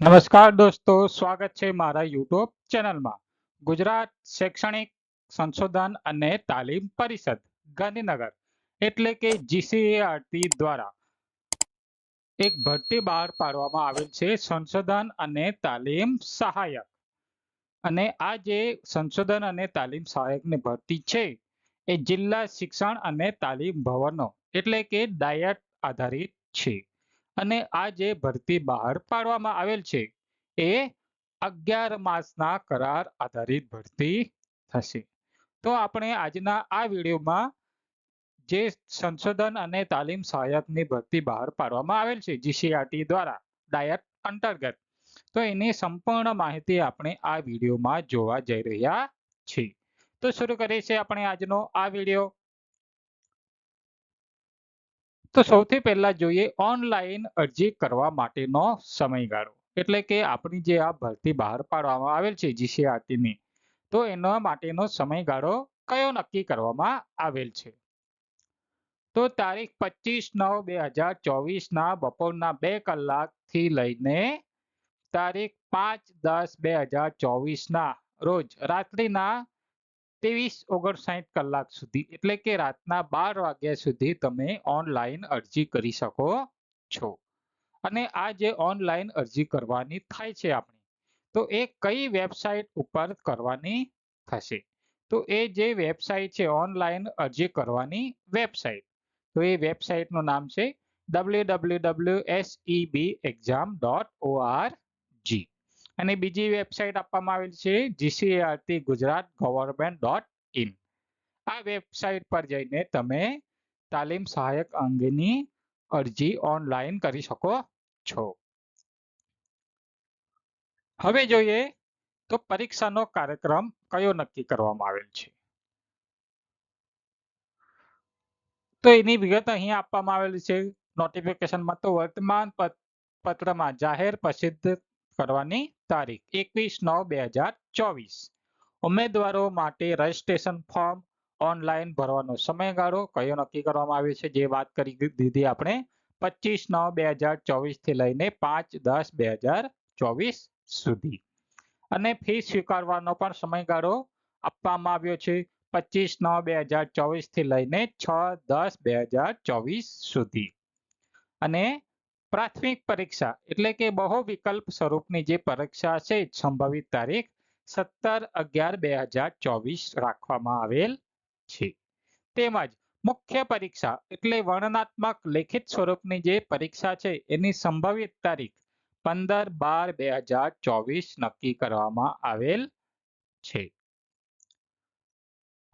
નમસ્કાર દોસ્તો, સ્વાગત છે મારા યુટ્યુબ ચેનલમાં. ગુજરાત શૈક્ષણિક સંશોધન અને તાલીમ પરિષદ, ગાંધીનગર. એટલે કે જીસીએઆરટી દ્વારા એક ભરતી બહાર પાડવામાં આવેલ છે સંશોધન અને તાલીમ સહાયક. અને આ જે સંશોધન અને તાલીમ સહાયકની ભરતી છે, એ જિલ્લા શિક્ષણ અને તાલીમ ભવનો, એટલે કે ડાયટ આધારિત છે. અને આ જે ભરતી બહાર પાડવામાં આવેલ છે, એ અગિયાર માસના કરાર આધારિત ભરતી થશે. તો આપણે આજના આ વિડીયોમાં જે સંશોધન અને તાલીમ સહાયકની ભરતી બહાર પાડવામાં આવેલ છે જીસીઆરટી દ્વારા, ડાયટ અંતર્ગત. તો એની સંપૂર્ણ માહિતી આપણે આ વિડીયોમાં જોવા જઈ રહ્યા છીએ. તો શરૂ કરીએ છીએ આપણે આજનો આ વીડિયો. તો સૌથી પહેલા જોઈએ ઓનલાઈન અરજી કરવા માટેનો સમયગાળો. એટલે કે આપણી જે આ ભરતી બહાર પાડવામાં આવેલ છે જીસીઆરટીની તો એના માટેનો સમયગાળો કયો નક્કી કરવામાં આવેલ છે? તો તારીખ પચીસ નવ બે હજાર ચોવીસના બપોરના બે કલાકથી લઈને તારીખ પાંચ દસ બે હજાર ચોવીસના રોજ રાત્રિના ત્રેવીસ ઓગણસાઠ કલાક સુધી, એટલે કે રાતના બાર વાગ્યા સુધી તમે ઓનલાઈન અરજી કરી શકો છો. અને આ જે ઓનલાઈન અરજી કરવાની થાય છે આપણી, તો એ કઈ વેબસાઇટ ઉપર કરવાની થશે? તો એ જે વેબસાઇટ છે ઓનલાઈન અરજી કરવાની વેબસાઇટ તો એ વેબસાઇટનું નામ છે ડબલ્યુ અને બીજી વેબસાઇટ આપવામાં આવેલ છે GCRT Gujarat government dot in આ વેબસાઇટ પર જઈને તમે તાલીમ સહાયક અંગેની અરજી ઓનલાઈન કરી શકો છો. હવે જોઈએ તો પરીક્ષાનો કાર્યક્રમ કયો નક્કી કરવામાં આવેલ છે? તો એની વિગત અહીં આપવામાં આવેલી છે. નોટિફિકેશનમાં તો વર્તમાન પત- પત્રમાં જાહેર પ્રસિદ્ધ કરવાની તારીખ એકવીસ નવ બે હજાર ચોવીસ. ઉમેદવારો માટે રજીસ્ટ્રેશન ફોર્મ ઓનલાઈન ભરવાનો સમયગાળો કયો નક્કી કરવામાં આવ્યો છે જે વાત કરી દીધી આપણે પચીસ નવ બે હજાર ચોવીસથી લઈને પાંચ દસ બે હજાર ચોવીસ સુધી. અને ફી સ્વીકારવાનો પણ સમયગાળો આપવામાં આવ્યો છે પચીસ નવ બે હજાર ચોવીસથી લઈને છ દસ બે હજાર ચોવીસ સુધી. અને પ્રાથમિક પરીક્ષા એટલે કે બહુ વિકલ્પ સ્વરૂપની જે પરીક્ષા છે, સંભવિત તારીખ સત્તર અગિયાર બે હજાર ચોવીસ રાખવામાં આવેલ છે. તેમજ મુખ્ય પરીક્ષા એટલે વર્ણનાત્મક લેખિત સ્વરૂપની જે પરીક્ષા છે, એની સંભવિત તારીખ પંદર બાર બે હજાર ચોવીસ નક્કી કરવામાં આવેલ છે.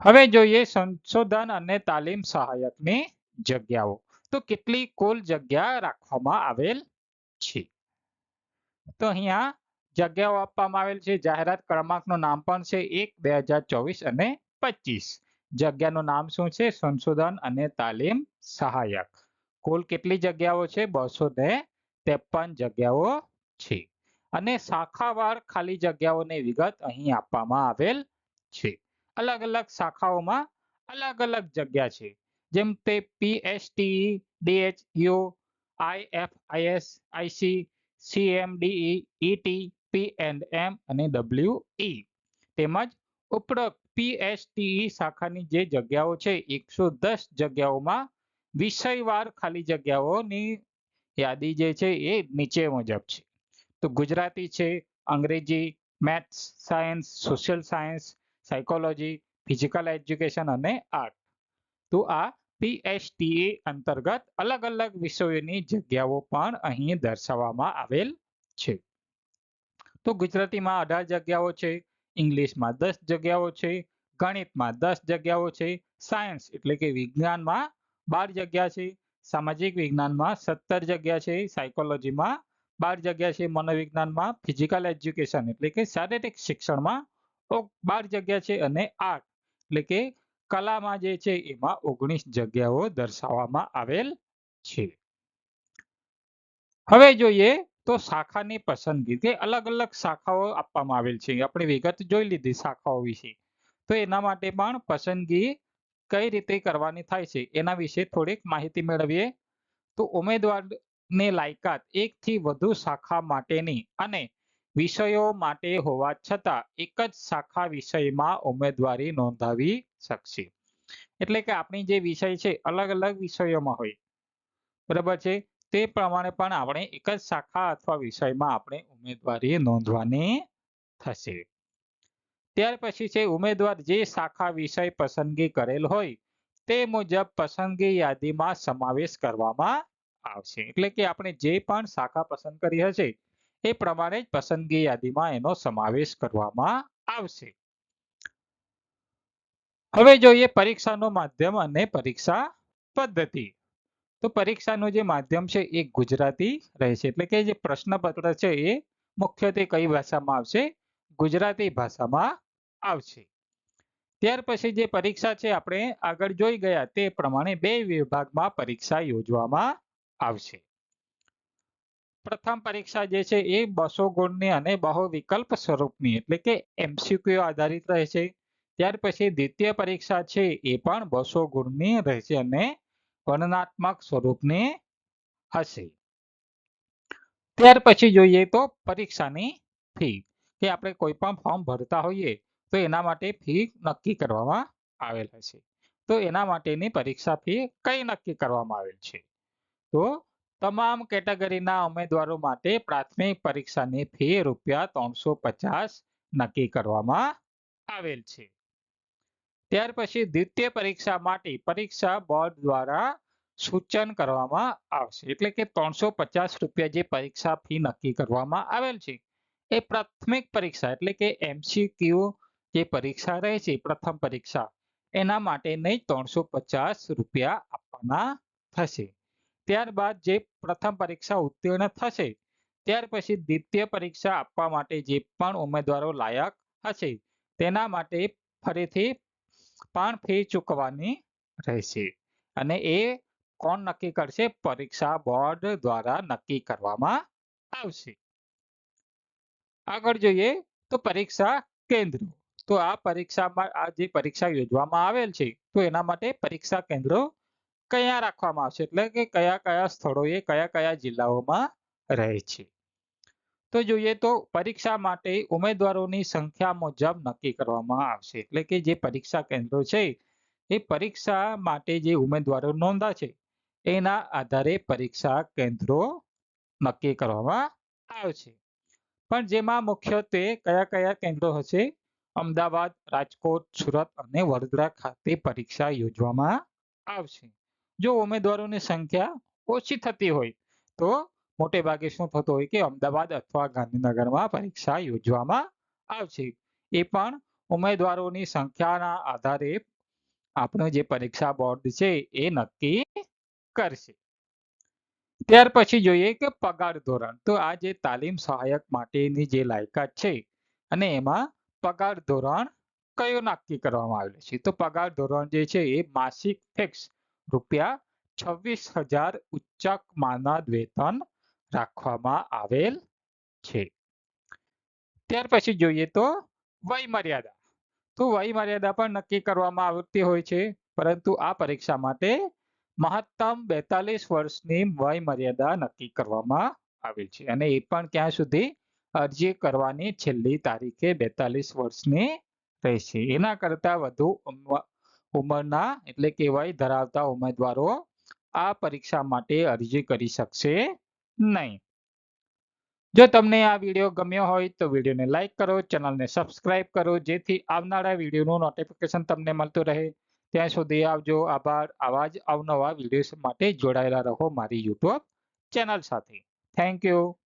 હવે જોઈએ સંશોધન અને તાલીમ સહાયકની જગ્યાઓ. તો કેટલી કુલ જગ્યા રાખવામાં આવેલ છે? તો અહીંયા જગ્યાઓ આપવામાં આવેલ છે. જાહેરાત ક્રમાંકનું નામ પણ છે એક, બે અને પચીસ. જગ્યાનું નામ શું છે? સંશોધન અને તાલીમ સહાયક. કુલ કેટલી જગ્યાઓ છે? બસો ને ત્રેપન જગ્યાઓ છે. અને શાખાવાર ખાલી જગ્યાઓની વિગત અહીં આપવામાં આવેલ છે. અલગ અલગ શાખાઓમાં અલગ અલગ જગ્યા છે. જેમ તે PHT DHU IFIS IC CMDE ET P and M અને ડબલ્યુ ઈ તેમજ ઉપરોક્ત પીએચટીઈ શાખાની જે જગ્યાઓ છે, એકસો દસ જગ્યાઓમાં વિષયવાર ખાલી જગ્યાઓની યાદી જે છે એ નીચે મુજબ છે. તો ગુજરાતી છે, Angrezi, maths, science, social science, psychology, physical education અને આર્ટ. તો આ પીએચટીએ અંતર્ગત અલગ અલગ વિષયોની જગ્યાઓ પણ અહીં દર્શાવવામાં આવેલ છે. તો ગુજરાતીમાં અઢાર જગ્યાઓ છે, ઇંગ્લિશમાં દસ જગ્યાઓ છે, ગણિતમાં દસ જગ્યાઓ છે, સાયન્સ એટલે કે વિજ્ઞાનમાં બાર જગ્યા છે, સામાજિક વિજ્ઞાનમાં સત્તર જગ્યા છે, સાયકોલોજીમાં બાર જગ્યા છે, મનોવિજ્ઞાનમાં ફિઝિકલ એજ્યુકેશન એટલે કે શારીરિક શિક્ષણમાં બાર જગ્યા છે અને આર્ટ એટલે કે કલામાં જે છે એમાં ઓગણીસ જગ્યાઓ દર્શાવવામાં આવેલ છે. હવે જોઈએ તો શાખાની પસંદગી. કે અલગ અલગ શાખાઓ આપવામાં આવેલ છે. આપણે વિગત જોઈ લીધી શાખાઓ વિશે. તો એના માટે પણ પસંદગી કઈ રીતે કરવાની થાય છે? એના વિશે થોડીક માહિતી મેળવીએ. તો ઉમેદવારને લાયકાત એક થી વધુ શાખા માટેની અને વિષયો માટે હોવા છતાં એક જ શાખા વિષયમાં ઉમેદવારી નોંધાવી શકશે. એટલે કે આપણી જે વિષય છે, અલગ અલગ વિષયોમાં હોય. બરાબર છે? તે પ્રમાણે પણ આપણે એક જ શાખા અથવા વિષયમાં આપણે ઉમેદવારી નોંધવાની થશે. ત્યાર પછી છે, ઉમેદવાર જે શાખા વિષય પસંદગી કરેલ હોય, તે મુજબ પસંદગી યાદીમાં સમાવેશ કરવામાં આવશે. એટલે કે આપણે જે પણ શાખા પસંદ કરી હશે એ પ્રમાણે જ પસંદગી યાદીમાં એનો સમાવેશ કરવામાં આવશે. હવે જોઈએ પરીક્ષાનો માધ્યમ અને પરીક્ષા પદ્ધતિ. તો પરીક્ષાનું જે માધ્યમ છે એ ગુજરાતી રહેશે એટલે કે જે પ્રશ્નપત્ર છે એ મુખ્યત્વે કઈ ભાષામાં આવશે? ગુજરાતી ભાષામાં આવશે. ત્યાર પછી જે પરીક્ષા છે આપણે આગળ જોઈ ગયા તે પ્રમાણે બે વિભાગમાં પરીક્ષા યોજવામાં આવશે. પ્રથમ પરીક્ષા જે છે એ બસો ગુણની અને બહુ વિકલ્પ સ્વરૂપની, એટલે કે એમસીક્યુ આધારિત રહેશે ત્યાર પછી દ્વિતીય પરીક્ષા છે એ પણ બસો ગુણની રહેશે અને વર્ણનાત્મક સ્વરૂપની હશે. ત્યાર પછી જોઈએ તો પરીક્ષાની ફી, કે આપણે કોઈ પણ ફોર્મ ભરતા હોઈએ તો એના માટે ફી નક્કી કરવામાં આવેલ હશે તો એના માટેની પરીક્ષા ફી કઈ નક્કી કરવામાં આવેલ છે? તો તમામ કેટેગરીના ઉમેદવારો માટે પ્રાથમિક પરીક્ષાની ફી રૂપિયા ત્રણસો નક્કી કરવામાં આવેલ છે. ત્યાર પછી દ્વિતીય પરીક્ષા માટે પરીક્ષા બોર્ડ દ્વારા સૂચન કરવામાં આવશે. એટલે કે ત્રણસો પચાસ રૂપિયા જે પરીક્ષા ફી નક્કી કરવામાં આવેલ છે, એ પ્રાથમિક પરીક્ષા એટલે કે એમસીક્યુ જે પરીક્ષા રહે છે પ્રથમ પરીક્ષા, એના માટે નહીં ત્રણસો પચાસ રૂપિયા આપવાના થશે. ત્યારબાદ જે પ્રથમ પરીક્ષા ઉત્તીર્ણ થશે, ત્યાર પછી દ્વિતીય પરીક્ષા આપવા માટે જે પણ ઉમેદવારો લાયક હશે, તેના માટે ફરીથી પણ ફી ચૂકવવાની રહેશે અને એ કોણ નક્કી કરશે? પરીક્ષા બોર્ડ દ્વારા નક્કી કરવામાં આવશે. આગળ જોઈએ તો પરીક્ષા કેન્દ્ર. તો આ પરીક્ષામાં આ જે પરીક્ષા યોજવામાં આવેલ છે, તો એના માટે પરીક્ષા કેન્દ્રો કયા રાખવામાં આવશે? એટલે કે કયા કયા સ્થળોએ, કયા કયા જિલ્લાઓમાં રહે છે? તો જોઈએ તો પરીક્ષા માટે ઉમેદવારોની સંખ્યા મુજબ નક્કી કરવામાં આવશે. એટલે કે જે પરીક્ષા કેન્દ્રો છે, એ પરીક્ષા માટે જે ઉમેદવારો નોંધા છે એના આધારે પરીક્ષા કેન્દ્રો નક્કી કરવામાં આવશે. પણ જેમાં મુખ્યત્વે કયા કયા કેન્દ્રો હશે? અમદાવાદ, રાજકોટ, સુરત અને વડોદરા ખાતે પરીક્ષા યોજવામાં આવશે. જો ઉમેદવારોની સંખ્યા ઓછી થતી હોય, તો મોટે ભાગે શું થતું હોય કે અમદાવાદ અથવા ગાંધીનગરમાં પરીક્ષા યોજવામાં આવશે. એ પણ ઉમેદવારોની સંખ્યાના આધારે આપણું જે પરીક્ષા બોર્ડ છે એ નક્કી કરશે. ત્યાર પછી જોઈએ કે પગાર ધોરણ. તો આ જે તાલીમ સહાયક માટેની જે લાયકાત છે અને એમાં પગાર ધોરણ કયો નક્કી કરવામાં આવેલું છે? તો પગાર ધોરણ જે છે એ માસિક ફિક્સ રૂપિયા છવ્વીસ હજાર ઉચ્ચક વેતન રાખવામાં આવેલ છે. ત્યાર પછી જોઈએ તો વય મર્યાદા. તો વય મર્યાદા પણ નક્કી કરવામાં આવતી હોય છે, પરંતુ આ પરીક્ષા માટે મહત્તમ બેતાલીસ વર્ષની વય મર્યાદા નક્કી કરવામાં આવેલ છે અને એ પણ ક્યાં સુધી? અરજી કરવાની છેલ્લી તારીખે બેતાલીસ વર્ષની રહેશે. એના કરતા વધુ ઉંમરના એટલે કહેવાય ધરાવતા ઉમેદવારો આ પરીક્ષા માટે અરજી કરી શકશે નહીં. જો તમને આ વીડિયો ગમ્યો હોય તો વિડીયોને લાઈક કરો, ચેનલને સબસ્ક્રાઇબ કરો, જેથી આવનારા વિડીયોનું નોટિફિકેશન તમને મળતું રહે. ત્યાં સુધી આવજો, આભાર. આવા જ અવનવા વીડિયો માટે જોડાયેલા રહો મારી યુટ્યુબ ચેનલ સાથે. Thank you.